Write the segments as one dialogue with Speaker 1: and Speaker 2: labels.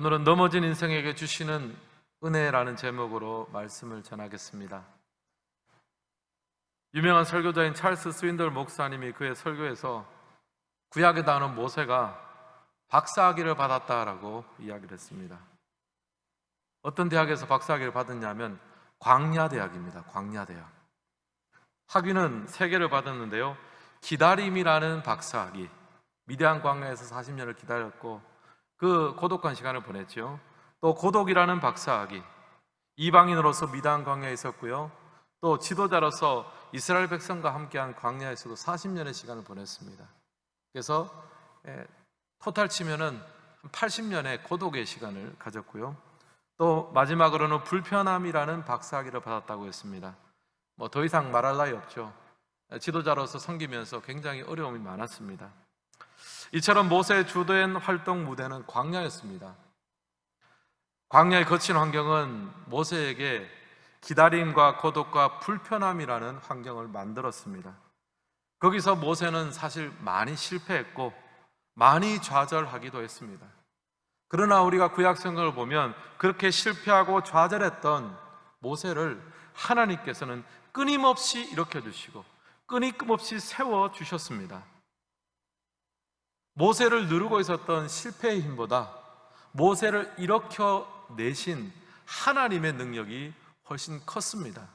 Speaker 1: 오늘은 넘어진 인생에게 주시는 은혜라는 제목으로 말씀을 전하겠습니다. 유명한 설교자인 찰스 스윈들 목사님이 그의 설교에서 구약에 나오는 모세가 박사학위를 받았다라고 이야기를 했습니다. 어떤 대학에서 박사학위를 받았냐면 광야대학입니다. 광야대학. 학위는 세 개를 받았는데요. 기다림이라는 박사학위. 미대한 광야에서 40년을 기다렸고 그 고독한 시간을 보냈죠. 또 고독이라는 박사학위. 이방인으로서 미대한 광야에 있었고요. 또 지도자로서 이스라엘 백성과 함께한 광야에서도 40년의 시간을 보냈습니다. 그래서 예, 토탈 치면은 80년의 고독의 시간을 가졌고요. 또 마지막으로는 불편함이라는 박사학위를 받았다고 했습니다. 뭐 더 이상 말할 나위 없죠. 지도자로서 섬기면서 굉장히 어려움이 많았습니다. 이처럼 모세의 주도한 활동 무대는 광야였습니다. 광야의 거친 환경은 모세에게 기다림과 고독과 불편함이라는 환경을 만들었습니다. 거기서 모세는 사실 많이 실패했고 많이 좌절하기도 했습니다. 그러나 우리가 구약 성경을 보면 그렇게 실패하고 좌절했던 모세를 하나님께서는 끊임없이 일으켜 주시고 끊임없이 세워 주셨습니다. 모세를 누르고 있었던 실패의 힘보다 모세를 일으켜 내신 하나님의 능력이 훨씬 컸습니다.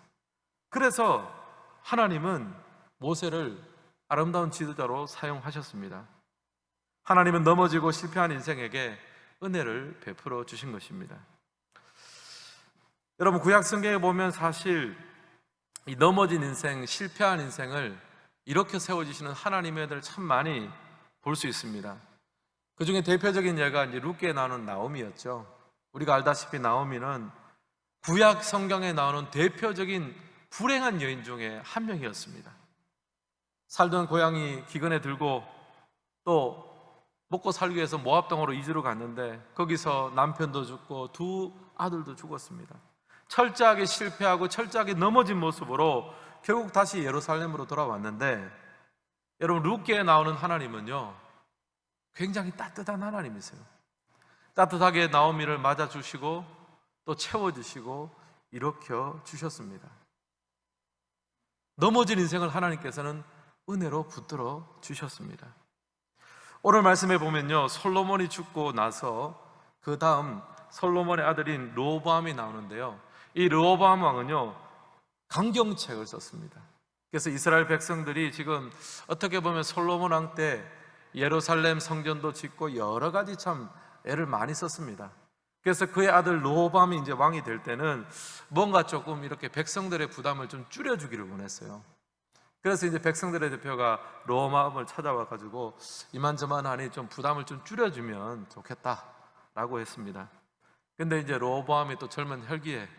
Speaker 1: 그래서 하나님은 모세를 아름다운 지도자로 사용하셨습니다. 하나님은 넘어지고 실패한 인생에게 은혜를 베풀어 주신 것입니다. 여러분 구약 성경에 보면 사실 이 넘어진 인생, 실패한 인생을 이렇게 세워 주시는 하나님의 애들 참 많이 볼 수 있습니다. 그 중에 대표적인 예가 이제 룻기에 나오는 나오미였죠. 우리가 알다시피 나오미는 구약 성경에 나오는 대표적인 불행한 여인 중에 한 명이었습니다. 살던 고향이 기근에 들고 또 먹고 살기 위해서 모압 땅으로 이주를 갔는데 거기서 남편도 죽고 두 아들도 죽었습니다. 철저하게 실패하고 철저하게 넘어진 모습으로 결국 다시 예루살렘으로 돌아왔는데 여러분 룻기에 나오는 하나님은요 굉장히 따뜻한 하나님이세요. 따뜻하게 나오미를 맞아 주시고 또 채워 주시고 일으켜 주셨습니다. 넘어진 인생을 하나님께서는 은혜로 붙들어 주셨습니다. 오늘 말씀에 보면요 솔로몬이 죽고 나서 그 다음 솔로몬의 아들인 로보암이 나오는데요. 이 로보암 왕은요 강경책을 썼습니다. 그래서 이스라엘 백성들이 지금 어떻게 보면 솔로몬 왕 때 예루살렘 성전도 짓고 여러 가지 참 애를 많이 썼습니다. 그래서 그의 아들 로밤이 이제 왕이 될 때는 뭔가 조금 이렇게 백성들의 부담을 좀 줄여주기를 원했어요. 그래서 이제 백성들의 대표가 로마음을 찾아와 가지고 이만저만하니 좀 부담을 좀 줄여주면 좋겠다라고 했습니다. 근데 이제 로보암이 또 젊은 혈기에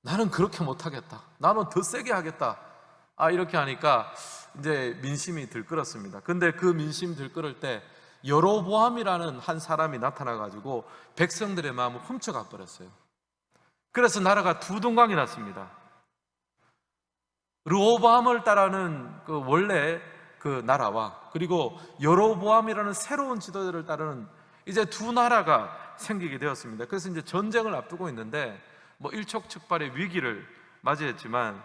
Speaker 1: 나는 그렇게 못하겠다. 나는 더 세게 하겠다. 아 이렇게 하니까 이제 민심이 들끓었습니다. 근데 그 민심 들끓을 때 여로보암이라는 한 사람이 나타나 가지고 백성들의 마음을 훔쳐가 버렸어요. 그래서 나라가 두 동강이 났습니다. 르호보암을 따르는 그 원래 그 나라와 그리고 여로보암이라는 새로운 지도자를 따르는 이제 두 나라가 생기게 되었습니다. 그래서 이제 전쟁을 앞두고 있는데 뭐 일촉즉발의 위기를 맞이했지만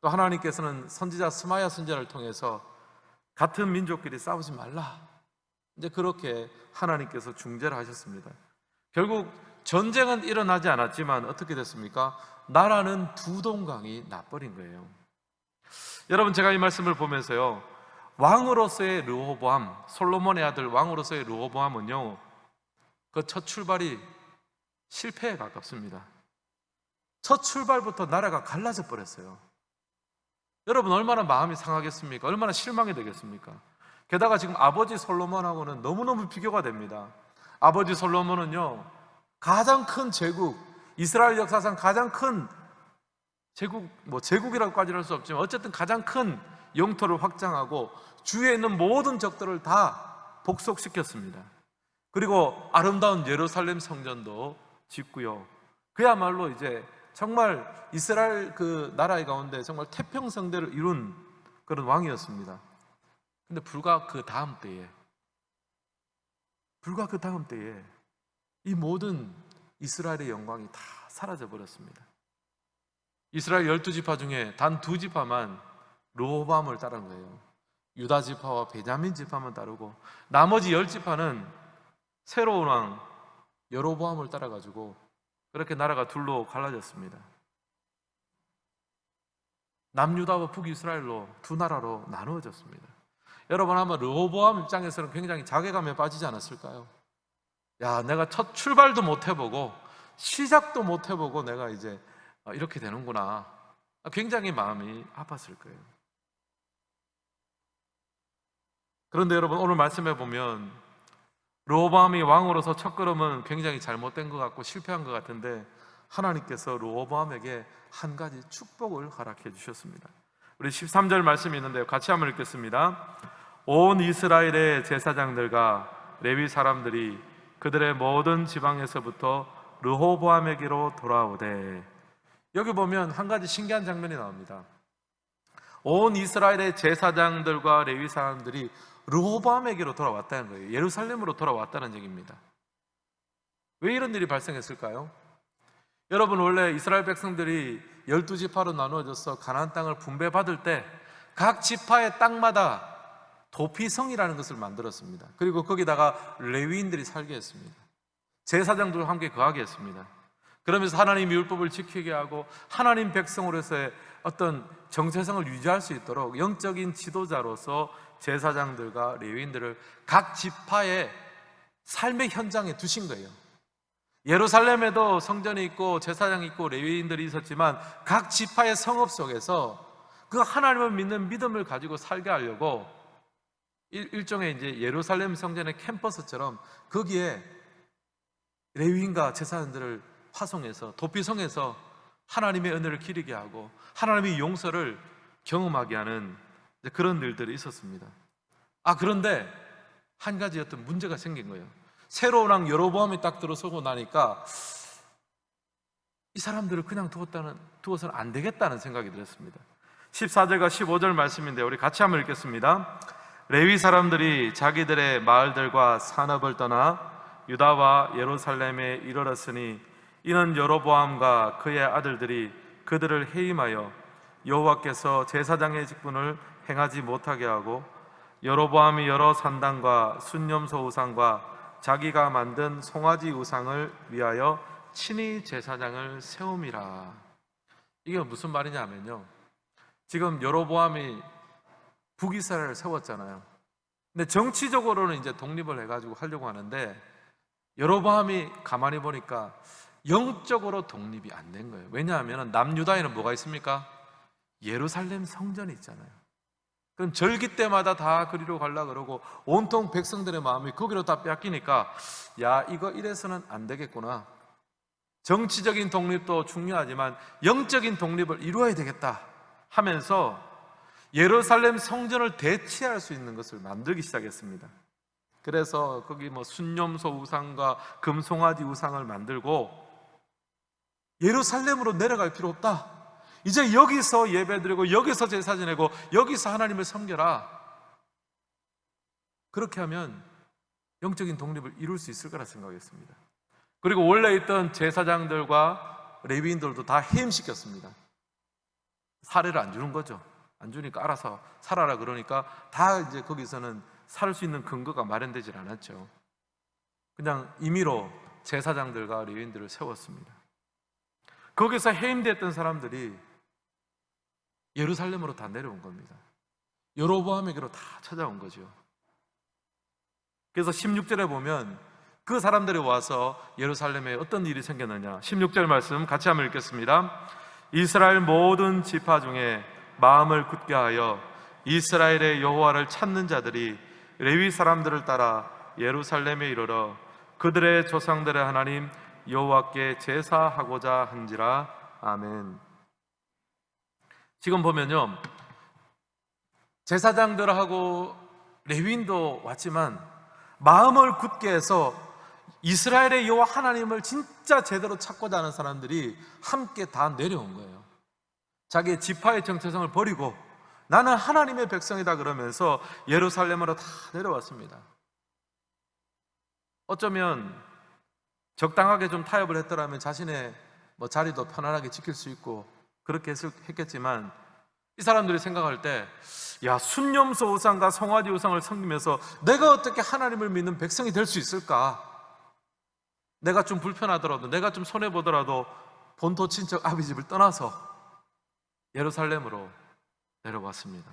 Speaker 1: 또 하나님께서는 선지자 스마야 선지자를 통해서 같은 민족끼리 싸우지 말라. 이제 그렇게 하나님께서 중재를 하셨습니다. 결국 전쟁은 일어나지 않았지만 어떻게 됐습니까? 나라는 두 동강이 나버린 거예요. 여러분 제가 이 말씀을 보면서요. 왕으로서의 르호보암, 솔로몬의 아들 왕으로서의 르호보암은요. 그 첫 출발이 실패에 가깝습니다. 첫 출발부터 나라가 갈라져 버렸어요. 여러분 얼마나 마음이 상하겠습니까? 얼마나 실망이 되겠습니까? 게다가 지금 아버지 솔로몬하고는 너무너무 비교가 됩니다. 아버지 솔로몬은요, 가장 큰 제국, 이스라엘 역사상 가장 큰 제국, 뭐 제국이라고까지는 할 수 없지만 어쨌든 가장 큰 영토를 확장하고 주위에 있는 모든 적들을 다 복속시켰습니다. 그리고 아름다운 예루살렘 성전도 짓고요. 그야말로 이제 정말 이스라엘 그 나라의 가운데 정말 태평성대를 이룬 그런 왕이었습니다. 근데 불과 그 다음 때에, 불과 그 다음 때에 이 모든 이스라엘의 영광이 다 사라져 버렸습니다. 이스라엘 열두 지파 중에 단 두 지파만 로호밤을 따른 거예요. 유다 지파와 베냐민 지파만 따르고 나머지 열 지파는 새로운 왕 여로보암을 따라가지고 그렇게 나라가 둘로 갈라졌습니다. 남유다와 북이스라엘로 두 나라로 나누어졌습니다. 여러분 아마 르호보암 입장에서는 굉장히 자괴감에 빠지지 않았을까요? 야, 내가 첫 출발도 못 해보고 시작도 못 해보고 내가 이제 이렇게 되는구나. 굉장히 마음이 아팠을 거예요. 그런데 여러분 오늘 말씀해 보면 르호보암이 왕으로서 첫 걸음은 굉장히 잘못된 것 같고 실패한 것 같은데 하나님께서 르호보암에게 한 가지 축복을 허락해 주셨습니다. 우리 13절 말씀이 있는데요. 같이 한번 읽겠습니다. 온 이스라엘의 제사장들과 레위 사람들이 그들의 모든 지방에서부터 르호보암에게로 돌아오되 여기 보면 한 가지 신기한 장면이 나옵니다. 온 이스라엘의 제사장들과 레위 사람들이 르호보암에게로 돌아왔다는 거예요. 예루살렘으로 돌아왔다는 얘기입니다. 왜 이런 일이 발생했을까요? 여러분 원래 이스라엘 백성들이 열두 지파로 나누어져서 가나안 땅을 분배받을 때 각 지파의 땅마다 도피성이라는 것을 만들었습니다. 그리고 거기다가 레위인들이 살게 했습니다. 제사장들과 함께 거하게 했습니다. 그러면서 하나님 율법을 지키게 하고 하나님 백성으로서의 어떤 정체성을 유지할 수 있도록 영적인 지도자로서 제사장들과 레위인들을 각 지파의 삶의 현장에 두신 거예요. 예루살렘에도 성전이 있고 제사장이 있고 레위인들이 있었지만 각 지파의 성읍 속에서 그 하나님을 믿는 믿음을 가지고 살게 하려고 일, 종의 이제 예루살렘 성전의 캠퍼스처럼 거기에 레위인과 제사장들을 화송해서 도피성에서 하나님의 은혜를 기리게 하고 하나님의 용서를 경험하게 하는 그런 일들이 있었습니다. 아 그런데 한 가지 어떤 문제가 생긴 거예요. 새로운 왕 여로보암이 딱 들어서고 나니까 이 사람들을 그냥 두었다는 두어서는 안 되겠다는 생각이 들었습니다. 14절과 15절 말씀인데 우리 같이 한번 읽겠습니다. 레위 사람들이 자기들의 마을들과 산업을 떠나 유다와 예루살렘에 이르렀으니 이는 여로보암과 그의 아들들이 그들을 해임하여 여호와께서 제사장의 직분을 행하지 못하게 하고 여로보암이 여러 산당과 순념소 우상과 자기가 만든 송아지 우상을 위하여 친히 제사장을 세움이라. 이게 무슨 말이냐면요. 지금 여로보암이 북이스라엘을 세웠잖아요. 근데 정치적으로는 이제 독립을 해가지고 하려고 하는데 여로보암이 가만히 보니까 영적으로 독립이 안 된 거예요. 왜냐하면 남유다에는 뭐가 있습니까? 예루살렘 성전이 있잖아요. 그럼 절기 때마다 다 그리로 갈라 그러고 온통 백성들의 마음이 거기로 다 뺏기니까 야 이거 이래서는 안 되겠구나. 정치적인 독립도 중요하지만 영적인 독립을 이루어야 되겠다 하면서 예루살렘 성전을 대체할 수 있는 것을 만들기 시작했습니다. 그래서 거기 뭐 순념소 우상과 금송아지 우상을 만들고 예루살렘으로 내려갈 필요 없다. 이제 여기서 예배드리고 여기서 제사 지내고 여기서 하나님을 섬겨라. 그렇게 하면 영적인 독립을 이룰 수 있을 거라 생각했습니다. 그리고 원래 있던 제사장들과 레위인들도 다 해임시켰습니다. 사례를 안 주는 거죠. 안 주니까 알아서 살아라 그러니까 다 이제 거기서는 살 수 있는 근거가 마련되질 않았죠. 그냥 임의로 제사장들과 레위인들을 세웠습니다. 거기서 해임됐던 사람들이 예루살렘으로 다 내려온 겁니다. 여로보암에게로 다 찾아온 거죠. 그래서 16절에 보면 그 사람들이 와서 예루살렘에 어떤 일이 생겼느냐. 16절 말씀 같이 한번 읽겠습니다. 이스라엘 모든 지파 중에 마음을 굳게 하여 이스라엘의 여호와를 찾는 자들이 레위 사람들을 따라 예루살렘에 이르러 그들의 조상들의 하나님 여호와께 제사하고자 한지라 아멘. 지금 보면요. 제사장들하고 레위인도 왔지만 마음을 굳게 해서 이스라엘의 여호와 하나님을 진짜 제대로 찾고자 하는 사람들이 함께 다 내려온 거예요. 자기의 지파의 정체성을 버리고 나는 하나님의 백성이다 그러면서 예루살렘으로 다 내려왔습니다. 어쩌면 적당하게 좀 타협을 했더라면 자신의 뭐 자리도 편안하게 지킬 수 있고 그렇게 했겠지만 이 사람들이 생각할 때, 야, 순념소 우상과 성화지 우상을 섬기면서 내가 어떻게 하나님을 믿는 백성이 될 수 있을까? 내가 좀 불편하더라도, 내가 좀 손해보더라도 본토 친척 아비 집을 떠나서 예루살렘으로 내려왔습니다.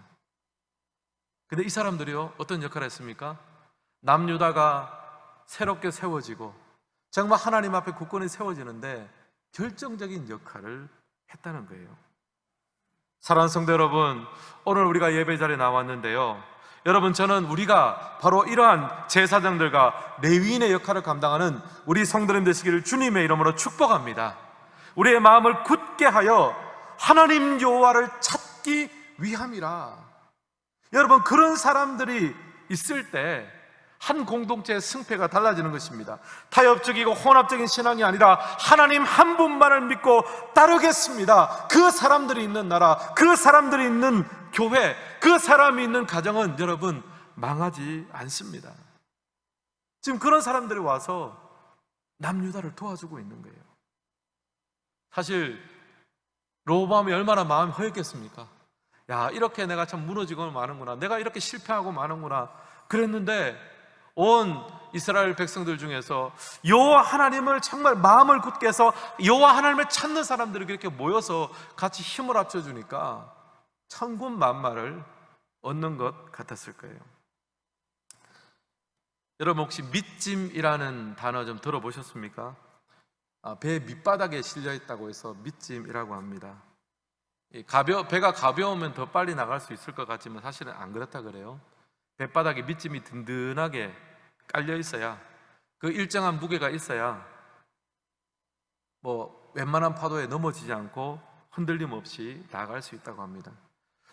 Speaker 1: 근데 이 사람들이요, 어떤 역할을 했습니까? 남유다가 새롭게 세워지고, 정말 하나님 앞에 국권이 세워지는데 결정적인 역할을 했다는 거예요. 사랑하는 성도 여러분, 오늘 우리가 예배 자리에 나왔는데요. 여러분, 저는 우리가 바로 이러한 제사장들과 레위인의 역할을 감당하는 우리 성도님 되시기를 주님의 이름으로 축복합니다. 우리의 마음을 굳게 하여 하나님 여호와를 찾기 위함이라. 여러분, 그런 사람들이 있을 때 한 공동체의 승패가 달라지는 것입니다. 타협적이고 혼합적인 신앙이 아니라 하나님 한 분만을 믿고 따르겠습니다. 그 사람들이 있는 나라, 그 사람들이 있는 교회, 그 사람이 있는 가정은 여러분 망하지 않습니다. 지금 그런 사람들이 와서 남유다를 도와주고 있는 거예요. 사실 로보암이 얼마나 마음이 허했겠습니까? 야 이렇게 내가 참 무너지고 마는구나. 내가 이렇게 실패하고 마는구나. 그랬는데 온 이스라엘 백성들 중에서 여호와 하나님을 정말 마음을 굳게 해서 여호와 하나님을 찾는 사람들이 그렇게 모여서 같이 힘을 합쳐 주니까 천군 만마를 얻는 것 같았을 거예요. 여러분 혹시 밑짐이라는 단어 좀 들어보셨습니까? 아, 배 밑바닥에 실려 있다고 해서 밑짐이라고 합니다. 이 가벼, 배가 가벼우면 더 빨리 나갈 수 있을 것 같지만 사실은 안 그렇다 그래요. 배바닥에 밑짐이 든든하게 깔려 있어야 그 일정한 무게가 있어야 뭐 웬만한 파도에 넘어지지 않고 흔들림 없이 나아갈 수 있다고 합니다.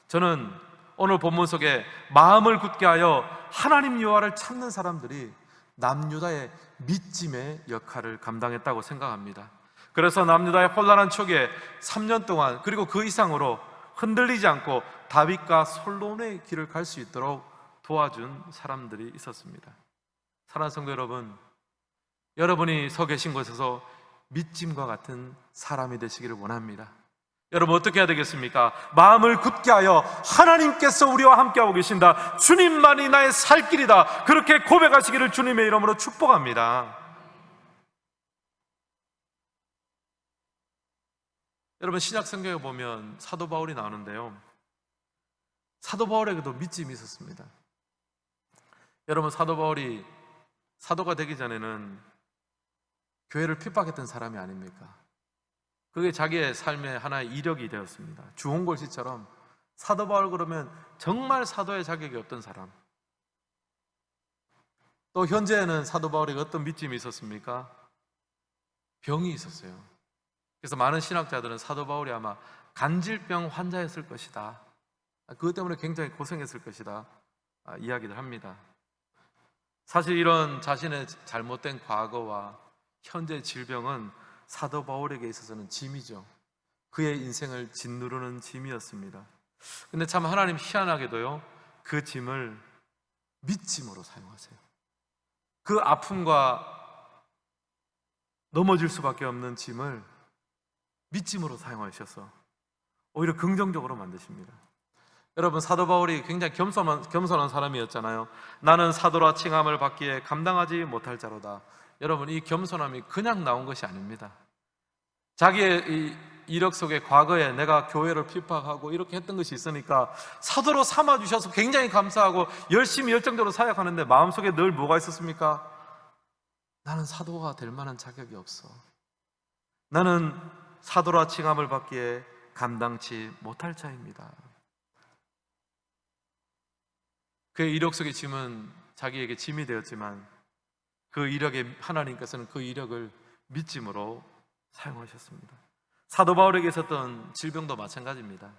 Speaker 1: 저는 오늘 본문 속에 마음을 굳게 하여 하나님 여호와를 찾는 사람들이 남유다의 밑짐의 역할을 감당했다고 생각합니다. 그래서 남유다의 혼란한 초기에 3년 동안 그리고 그 이상으로 흔들리지 않고 다윗과 솔로몬의 길을 갈 수 있도록 도와준 사람들이 있었습니다. 사랑하는 성도 여러분, 여러분이 서 계신 곳에서 밑짐과 같은 사람이 되시기를 원합니다. 여러분 어떻게 해야 되겠습니까? 마음을 굳게 하여 하나님께서 우리와 함께하고 계신다. 주님만이 나의 살 길이다. 그렇게 고백하시기를 주님의 이름으로 축복합니다. 여러분 신약 성경에 보면 사도 바울이 나오는데요. 사도 바울에게도 믿짐이 있었습니다. 여러분 사도 바울이 사도가 되기 전에는 교회를 핍박했던 사람이 아닙니까? 그게 자기의 삶의 하나의 이력이 되었습니다. 주홍골 씨처럼 사도 바울 그러면 정말 사도의 자격이 없던 사람. 또 현재는 사도 바울에게 어떤 믿음이 있었습니까? 병이 있었어요. 그래서 많은 신학자들은 사도 바울이 아마 간질병 환자였을 것이다. 그것 때문에 굉장히 고생했을 것이다. 아, 이야기를 합니다. 사실 이런 자신의 잘못된 과거와 현재 질병은 사도 바울에게 있어서는 짐이죠. 그의 인생을 짓누르는 짐이었습니다. 근데 참 하나님 희한하게도요, 그 짐을 믿짐으로 사용하세요. 그 아픔과 넘어질 수밖에 없는 짐을 믿짐으로 사용하셔서 오히려 긍정적으로 만드십니다. 여러분 사도 바울이 굉장히 겸손한, 겸손한 사람이었잖아요. 나는 사도라 칭함을 받기에 감당하지 못할 자로다. 여러분 이 겸손함이 그냥 나온 것이 아닙니다. 자기의 이 이력 속에 과거에 내가 교회를 핍박하고 이렇게 했던 것이 있으니까 사도로 삼아 주셔서 굉장히 감사하고 열심히 열정적으로 사역하는데 마음속에 늘 뭐가 있었습니까? 나는 사도가 될 만한 자격이 없어. 나는 사도라 칭함을 받기에 감당치 못할 자입니다. 그의 이력 속의 짐은 자기에게 짐이 되었지만 그 이력에 하나님께서는 그 이력을 믿짐으로 사용하셨습니다. 사도 바울에게 있었던 질병도 마찬가지입니다.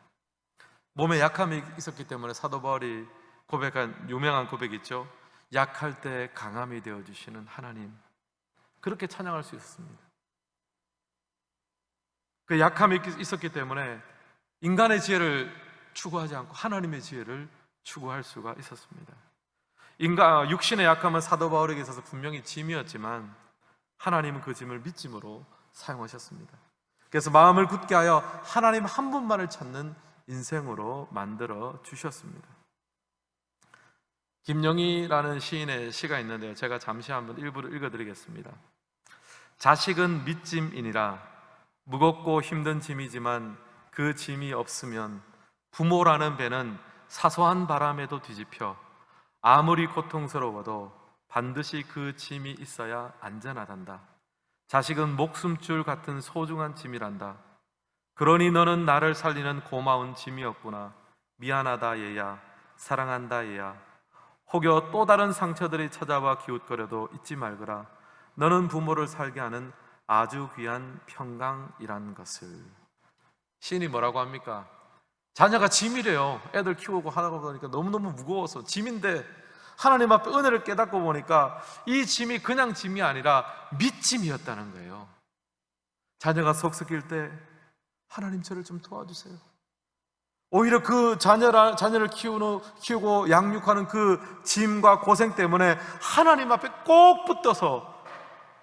Speaker 1: 몸에 약함이 있었기 때문에 사도 바울이 고백한 유명한 고백이 있죠. 약할 때 강함이 되어 주시는 하나님. 그렇게 찬양할 수 있었습니다. 그 약함이 있었기 때문에 인간의 지혜를 추구하지 않고 하나님의 지혜를 추구할 수가 있었습니다. 인간 육신의 약함은 사도 바울에게 있어서 분명히 짐이었지만 하나님은 그 짐을 믿짐으로 사용하셨습니다. 그래서 마음을 굳게 하여 하나님 한 분만을 찾는 인생으로 만들어 주셨습니다. 김영희라는 시인의 시가 있는데요. 제가 잠시 한번 일부를 읽어드리겠습니다. 자식은 밑짐이니라 무겁고 힘든 짐이지만 그 짐이 없으면 부모라는 배는 사소한 바람에도 뒤집혀 아무리 고통스러워도 반드시 그 짐이 있어야 안전하단다. 자식은 목숨줄 같은 소중한 짐이란다. 그러니 너는 나를 살리는 고마운 짐이었구나. 미안하다 얘야. 사랑한다 얘야. 혹여 또 다른 상처들이 찾아와 기웃거려도 잊지 말거라. 너는 부모를 살게 하는 아주 귀한 평강이란 것을. 시인이 뭐라고 합니까? 자녀가 짐이래요. 애들 키우고 하다 보니까 너무너무 무거워서 짐인데 하나님 앞에 은혜를 깨닫고 보니까 이 짐이 그냥 짐이 아니라 밑짐이었다는 거예요. 자녀가 속썩일 때 하나님 저를 좀 도와주세요. 오히려 그 자녀라, 자녀를 키우는, 키우고 양육하는 그 짐과 고생 때문에 하나님 앞에 꼭 붙어서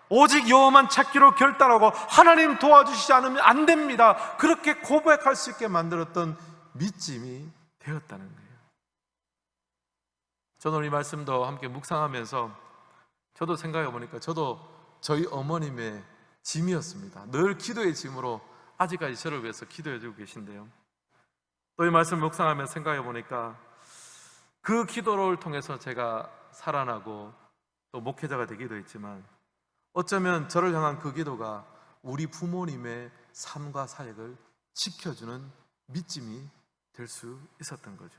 Speaker 1: 오직 여호만 찾기로 결단하고 하나님 도와주시지 않으면 안 됩니다. 그렇게 고백할 수 있게 만들었던 믿짐이 되었다는 거예요. 저는 이 말씀도 함께 묵상하면서 저도 생각해 보니까 저도 저희 어머님의 짐이었습니다. 늘 기도의 짐으로 아직까지 저를 위해서 기도해 주고 계신데요. 또 이 말씀 묵상하며 생각해 보니까 그 기도를 통해서 제가 살아나고 또 목회자가 되기도 했지만 어쩌면 저를 향한 그 기도가 우리 부모님의 삶과 사역을 지켜주는 믿짐이 될 수 있었던 거죠.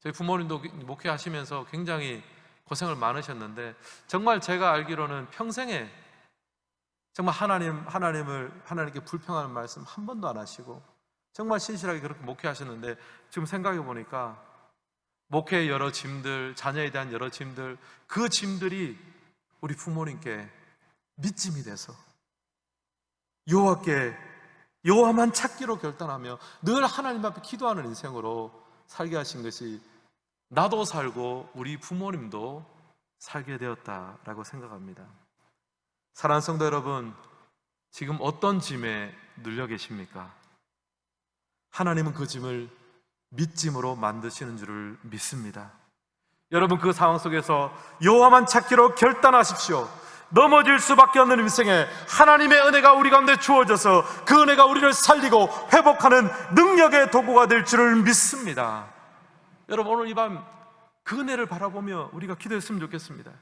Speaker 1: 저희 부모님도 목회하시면서 굉장히 고생을 많으셨는데 정말 제가 알기로는 평생에 정말 하나님 하나님을 하나님께 불평하는 말씀 한 번도 안 하시고 정말 신실하게 그렇게 목회하셨는데 지금 생각해 보니까 목회의 여러 짐들, 자녀에 대한 여러 짐들, 그 짐들이 우리 부모님께 믿짐이 돼서 여호와께 여호와만 찾기로 결단하며 늘 하나님 앞에 기도하는 인생으로 살게 하신 것이 나도 살고 우리 부모님도 살게 되었다라고 생각합니다. 사랑하는 성도 여러분, 지금 어떤 짐에 눌려 계십니까? 하나님은 그 짐을 믿짐으로 만드시는 줄을 믿습니다. 여러분 그 상황 속에서 여호와만 찾기로 결단하십시오. 넘어질 수밖에 없는 인생에 하나님의 은혜가 우리 가운데 주어져서 그 은혜가 우리를 살리고 회복하는 능력의 도구가 될 줄을 믿습니다. 여러분 오늘 이 밤 그 은혜를 바라보며 우리가 기도했으면 좋겠습니다.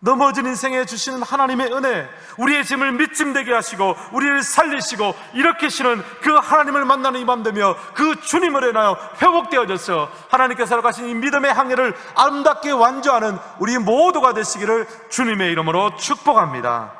Speaker 1: 넘어진 인생에 주시는 하나님의 은혜, 우리의 짐을 믿짐되게 하시고 우리를 살리시고 일으키시는 그 하나님을 만나는 이 밤 되며 그 주님을 인하여 회복되어져서 하나님께서 가신 이 믿음의 항해를 아름답게 완주하는 우리 모두가 되시기를 주님의 이름으로 축복합니다.